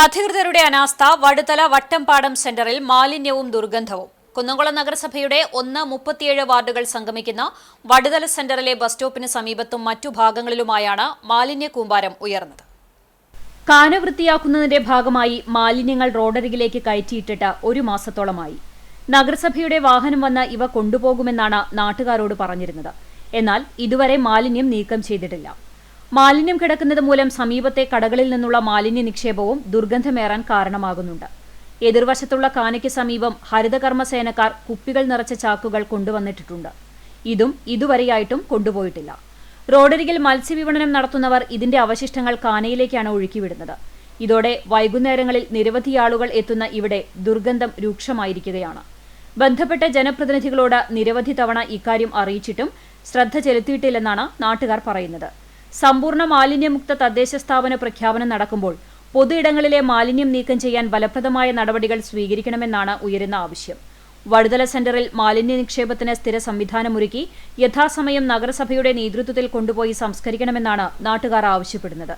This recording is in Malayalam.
അധികൃതരുടെ അനാസ്ഥ വടുതല വട്ടംപാടം സെന്ററിൽ മാലിന്യവും ദുർഗന്ധവും. കുന്നംകുളം നഗരസഭയുടെ ഒന്ന് മുപ്പത്തിയേഴ് വാർഡുകൾ സംഗമിക്കുന്ന വടുതല സെന്ററിലെ ബസ് സ്റ്റോപ്പിന് സമീപത്തും മറ്റു ഭാഗങ്ങളിലുമായാണ് മാലിന്യ കൂമ്പാരം ഉയർന്നത്. കാന വൃത്തിയാക്കുന്നതിന്റെ ഭാഗമായി മാലിന്യങ്ങൾ റോഡരികിലേക്ക് കയറ്റിയിട്ടിട്ട് ഒരു മാസത്തോളമായി. നഗരസഭയുടെ വാഹനം വന്ന് ഇവ കൊണ്ടുപോകുമെന്നാണ് നാട്ടുകാരോട് പറഞ്ഞിരുന്നത്. എന്നാൽ ഇതുവരെ മാലിന്യം നീക്കം ചെയ്തിട്ടില്ല. മാലിന്യം കിടക്കുന്നത് മൂലം സമീപത്തെ കടകളിൽ നിന്നുള്ള മാലിന്യ നിക്ഷേപവും ദുർഗന്ധമേറാൻ കാരണമാകുന്നുണ്ട്. എതിർവശത്തുള്ള കാനയ്ക്ക് സമീപം ഹരിതകർമ്മസേനക്കാർ കുപ്പികൾ നിറച്ച ചാക്കുകൾ കൊണ്ടുവന്നിട്ടിട്ടുണ്ട്. ഇതും ഇതുവരെയായിട്ടും കൊണ്ടുപോയിട്ടില്ല. റോഡരികിൽ മത്സ്യവിപണനം നടത്തുന്നവർ ഇതിന്റെ അവശിഷ്ടങ്ങൾ കാനയിലേക്കാണ് ഒഴുക്കിവിടുന്നത്. ഇതോടെ വൈകുന്നേരങ്ങളിൽ നിരവധി ആളുകൾ എത്തുന്ന ഇവിടെ ദുർഗന്ധം രൂക്ഷമായിരിക്കുകയാണ്. ബന്ധപ്പെട്ട ജനപ്രതിനിധികളോട് നിരവധി തവണ ഇക്കാര്യം അറിയിച്ചിട്ടും ശ്രദ്ധ ചെലുത്തിയിട്ടില്ലെന്നാണ് നാട്ടുകാർ പറയുന്നത്. സമ്പൂർണ മാലിന്യമുക്ത തദ്ദേശ സ്ഥാപന പ്രഖ്യാപനം നടക്കുമ്പോൾ പൊതുയിടങ്ങളിലെ മാലിന്യം നീക്കം ചെയ്യാൻ ഫലപ്രദമായ നടപടികൾ സ്വീകരിക്കണമെന്നാണ് ഉയരുന്ന ആവശ്യം. വടുതല സെന്ററിൽ മാലിന്യ നിക്ഷേപത്തിന് സ്ഥിര സംവിധാനമൊരുക്കി യഥാസമയം നഗരസഭയുടെ നേതൃത്വത്തിൽ കൊണ്ടുപോയി സംസ്കരിക്കണമെന്നാണ് നാട്ടുകാർ ആവശ്യപ്പെടുന്നത്.